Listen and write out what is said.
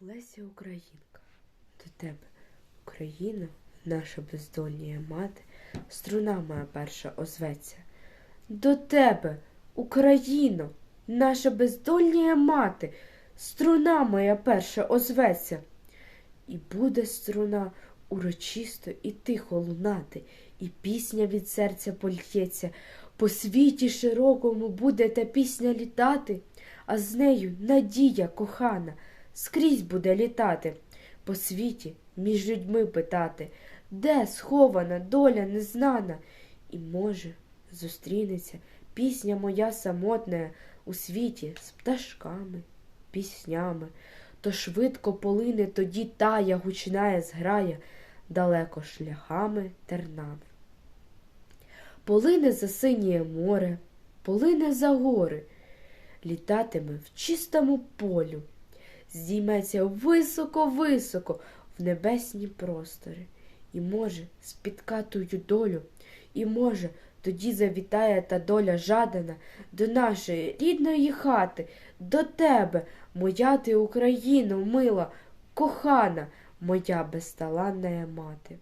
Леся Українка, до тебе, Україна, наша бездольніє мати, струна моя перша озветься. До тебе, Україно, наша бездольніє мати, струна моя перша озветься. І буде струна урочисто і тихо лунати, і пісня від серця польється, по світі широкому буде та пісня літати, а з нею надія кохана скрізь буде літати, по світі між людьми питати, де схована доля незнана, і, може, зустрінеться пісня моя самотна у світі з пташками, піснями, то швидко полине тоді тая гучная зграя далеко шляхами тернами. Полине за синє море, полине за гори, літатиме в чистому полю, здійметься високо-високо в небесні простори, і, може, спітка тую долю, і, може, тоді завітає та доля жадана до нашої рідної хати, до тебе, моя ти Україно, мила, кохана, моя безталанна мати.